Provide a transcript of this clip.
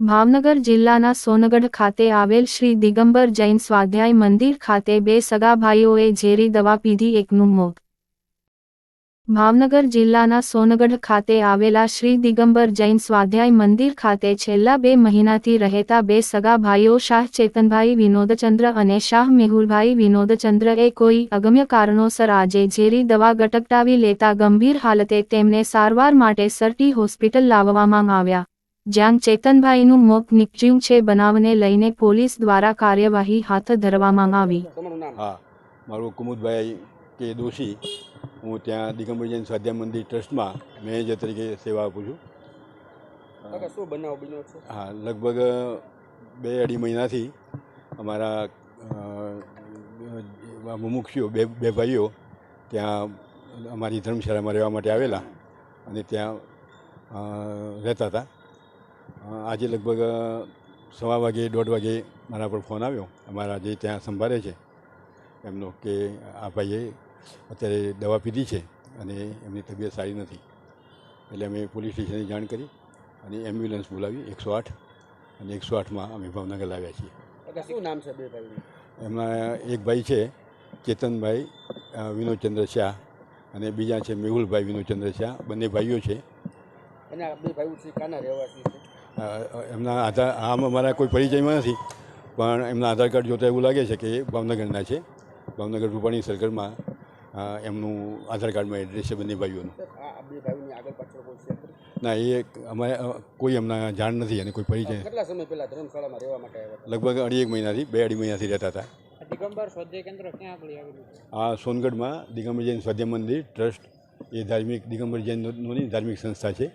ભાવનગર જિલ્લાના સોનગઢ ખાતે આવેલ શ્રી દિગંબર જૈન સ્વાધ્યાય મંદિર ખાતે બે સગાભાઈઓએ ઝેરી દવા પીધી એકનું મોત. ભાવનગર જિલ્લાના સોનગઢ ખાતે આવેલા શ્રી દિગંબર જૈન સ્વાધ્યાય મંદિર ખાતે છેલ્લા બે મહિનાથી રહેતા બે સગાભાઈઓ શાહ ચેતનભાઈ વિનોદચંદ્ર અને શાહ મેહુલભાઈ વિનોદચંદ્રએ કોઈ અગમ્ય કારણોસર આજે ઝેરી દવા ગટકટાવી લેતા ગંભીર હાલતે તેમને સારવાર માટે સરટી હોસ્પિટલ લાવવામાં આવ્યા. જ્યાં ચેતનભાઈનું મોત નીપજ્યું છે બનાવને લઈને પોલીસ દ્વારા કાર્યવાહી હાથ ધરવામાં આવી. હા મારું કુમુદભાઈ કે દોશી. હું ત્યાં દિગંબર જૈન સ્વાધ્યાય મંદિર ટ્રસ્ટમાં મેનેજર તરીકે સેવા આપું છું. શું બનાવ બન્યો છે? હા લગભગ બે અઢી મહિનાથી અમારા મુમુક્ષીઓ બે બે ભાઈઓ ત્યાં અમારી ધર્મશાળામાં રહેવા માટે આવેલા અને ત્યાં રહેતા હતા. આજે લગભગ સવા વાગે દોઢ વાગે મારા પર ફોન આવ્યો. અમારા જે ત્યાં સંભાળે છે એમનો કે આ ભાઈએ અત્યારે દવા પીધી છે અને એમની તબિયત સારી નથી. એટલે અમે પોલીસ સ્ટેશને જાણ કરી અને એમ્બ્યુલન્સ બોલાવી એકસો આઠ અને એકસો આઠમાં અમે ભાવનગર લાવ્યા છીએ. શું નામ છે બે ભાઈ એમના એક ભાઈ છે ચેતનભાઈ વિનોદચંદ્ર શાહ અને બીજા છે મેહુલભાઈ વિનોદચંદ્ર શાહ. બંને ભાઈઓ છે. અને બે ભાઈઓ છે કાના રહેવાસી છે? એમના આધાર આમ અમારા કોઈ પરિચયમાં નથી પણ એમના આધાર કાર્ડ જોતાં એવું લાગે છે કે એ ભાવનગરના છે ભાવનગર રૂપાણી સર્કલમાં એમનું આધાર કાર્ડમાં એડ્રેસ છે બંને ભાઈઓનું? ના એ અમારે કોઈ એમના જાણ નથી અને કોઈ પરિચય કેટલા સમય પહેલા ધર્મશાળામાં રહેવા માટે આવ્યા લગભગ અઢી એક મહિનાથી બે અઢી મહિનાથી રહેતા હતા. દિગંબર સ્વાધ્યાય કેન્દ્ર ક્યાં આગળ આવેલું આ સોનગઢમાં દિગંબર જૈન સ્વાધ્યાય મંદિર ટ્રસ્ટ એ ધાર્મિક દિગંબર જૈનની ધાર્મિક સંસ્થા છે.